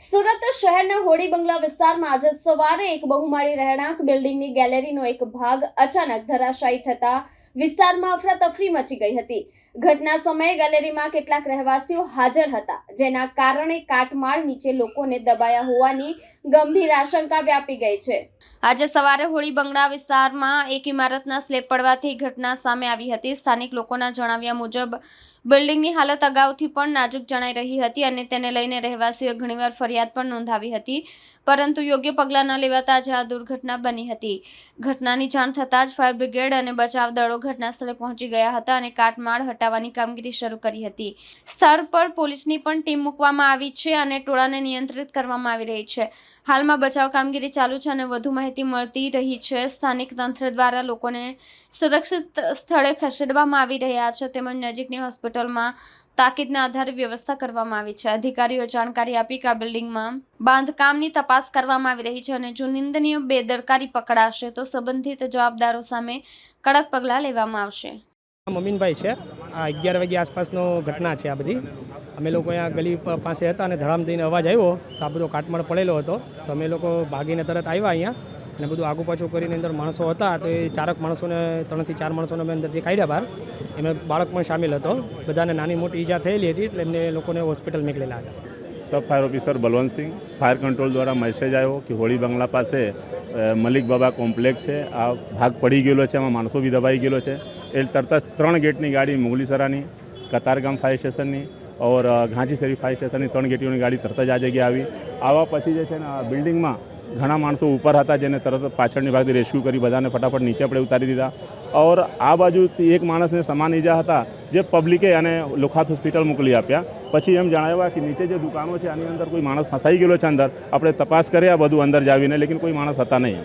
સુરત શહેરના હોળી બંગલા વિસ્તારમાં આજે સવારે એક બહુમાળી રહેણાંક બિલ્ડિંગની ગેલેરીનો એક ભાગ અચાનક ધરાશાયી થતા વિસ્તારમાં અફરાતફરી મચી ગઈ હતી. ઘટના સમયે ગેલેરીમાં કેટલાક રહેવાસીઓ હાજર હતા, જેના કારણે કાટમાળ નીચે લોકોને દબાયા હોવાની ગંભીર આશંકા વ્યાપી ગઈ છે. આજે સવારે હોળી બંગડા વિસ્તારમાં એક ઇમારતના સ્લેબ પડવાથી ઘટના સામે આવી હતી. સ્થાનિક લોકોના જણાવ્યા મુજબ, બિલ્ડિંગની હાલત અગાઉથી પણ નાજુક જણાઈ રહી હતી અને તેને લઈને રહેવાસીઓએ ઘણીવાર ફરિયાદ પણ નોંધાવી હતી, પરંતુ યોગ્ય પગલાં ન લેવાતા આજે આ દુર્ઘટના બની હતી. ઘટનાની જાણ થતાં જ ફાયર બ્રિગેડ અને બચાવ દળો ઘટના સ્થળે પહોંચી ગયા હતા અને કાટમાળ હટાવવાની કામગીરી શરૂ કરી હતી. સ્થળ પર પોલીસની પણ ટીમ મૂકવામાં આવી છે અને ટોળાને નિયંત્રિત કરવામાં આવી રહી છે. હાલમાં બચાવ કામગીરી ચાલુ છે અને વધુ માહિતી મળતી રહી છે. સ્થાનિક તંત્ર દ્વારા લોકોને સુરક્ષિત સ્થળે ખસેડવામાં આવી રહ્યા છે. તેમજ નજીકની હોસ્પિટલમાં તાકીદના આધારે વ્યવસ્થા કરવામાં આવી છે. અધિકારીઓ જાણકારી આપી કે આ બિલ્ડિંગમાં બાંધકામની તપાસ કરવામાં આવી રહી છે અને જો નિંદનીય બેદરકારી પકડાશે તો સંબંધિત જવાબદારો સામે કડક પગલાં લેવામાં આવશે. મમીનભાઈ છે. આ અગિયાર વાગ્યા આસપાસનો ઘટના છે આ બધી. અમે લોકો અહીંયા ગલી પાસે હતા અને ધડામ દઈને અવાજ આવ્યો. તો આ બધો કાટમાળ પડેલો હતો. તો અમે લોકો ભાગીને તરત આવ્યા અહીંયા. અને બધું આગુ પાછું કરીને અંદર માણસો હતા તો એ ચારક માણસોને ત્રણથી ચાર માણસોને અમે અંદરથી કાઢ્યા બહાર એમાં બાળક પણ સામેલ હતો. બધાને નાની મોટી ઈજા થયેલી હતી એટલે એમને લોકોને હોસ્પિટલ મોકલેલા હતા. Sub fire officer Balwant Singh fire control દ્વારા મેસેજ આવ્યો કે હોળી બંગલા પાસે મલિક બાબા કોમ્પ્લેક્સ છે. આ ભાગ પડી ગયેલો છે એમાં માણસો બી દબાઈ ગયેલો છે. એ તરત જ ત્રણ ગેટની ગાડી મુગલીસરાની કતારગામ ફાયર સ્ટેશનની ઓર અ, ઘાંચીસરી ફાયર સ્ટેશનની ત્રણ ગેટીઓની ગાડી તરત જ આ જગ્યાએ આવી. આવા પછી જે છે ને આ બિલ્ડિંગમાં ઘણા માણસો ઉપર હતા જેને તરત પાછળની ભાગથી રેસ્ક્યુ કરી બધાને ફટાફટ નીચે આપણે ઉતારી દીધા. ઓર આ બાજુથી એક માણસને સમાન ઈજા હતા જે પબ્લિકે અને લોખાત હોસ્પિટલ મોકલી આપ્યા. પછી એમ જણાવ્યા કે નીચે જે દુકાનો છે આની અંદર કોઈ માણસ ફસાઈ ગયેલો છે અંદર, આપણે તપાસ કર્યા બધું અંદર જાવીને, લેકિન કોઈ માણસ હતા નહીં.